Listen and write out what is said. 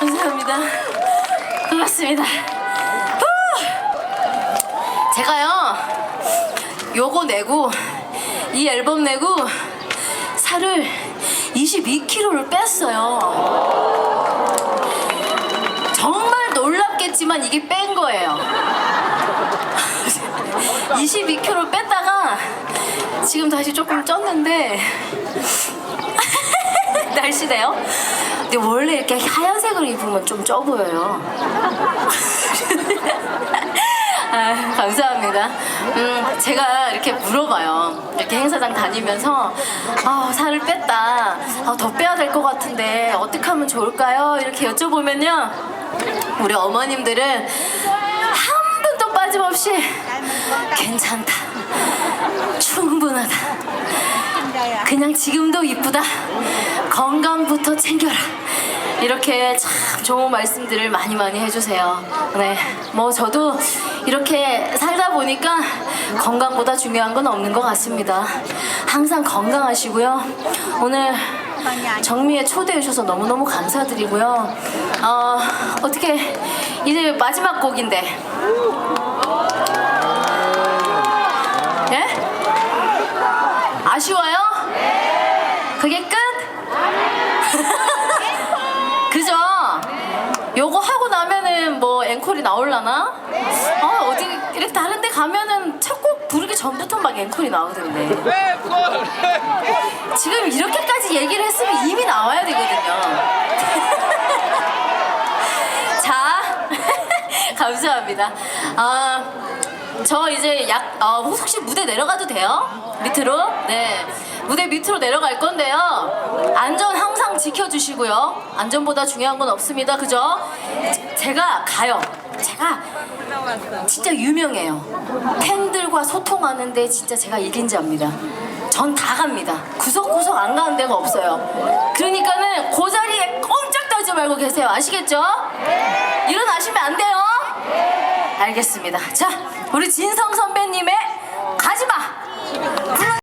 감사합니다. 고맙습니다. 후! 제가요, 요거 내고, 이 앨범 내고, 살을 22kg를 뺐어요. 정말 놀랍겠지만 이게 뺀 거예요. 22kg 뺐다가 지금 다시 조금 쪘는데 날씬해요. 근데 원래 이렇게 하얀색을 입으면 좀 쪄 보여요. 아, 감사합니다. 음, 제가 이렇게 물어봐요. 이렇게 행사장 다니면서 아, 살을 뺐다. 아, 더 빼야 될 것 같은데 어떻게 하면 좋을까요? 이렇게 여쭤보면요. 우리 어머님들은 한 분도 빠짐없이 괜찮다. 충분하다. 그냥 지금도 이쁘다. 건강부터 챙겨라. 이렇게 참 좋은 말씀들을 많이 많이 해주세요. 네. 뭐 저도 이렇게 살다 보니까 건강보다 중요한 건 없는 것 같습니다. 항상 건강하시고요. 오늘 정미에 초대해 주셔서 너무너무 감사드리고요. 어, 어떻게 이제 마지막 곡인데. 예? 아쉬워요? 그게 끝? 그죠? 요거 하고 나면은 뭐 앵콜이 나올라나? 어, 어디 이렇게 다른 데 가면은 첫 곡 부르기 전부터 막 앵콜이 나오던데. 지금 이렇게까지 얘기를 했으면 이미 나와야 되거든요. 자, 감사합니다. 아, 저 이제 약, 어, 혹시 무대 내려가도 돼요? 밑으로? 네. 무대 밑으로 내려갈 건데요. 안전 항상 지켜주시고요. 안전보다 중요한 건 없습니다. 그죠? 제- 제가 가요. 제가 진짜 유명해요. 팬들과 소통하는데 진짜 제가 1인자입니다. 전 다 갑니다. 구석구석 안 가는 데가 없어요. 그러니까는 그 자리에 꼼짝 떨지 말고 계세요. 아시겠죠? 일어나시면 안 돼요. 알겠습니다. 자, 우리 진성 선배님의 가지마.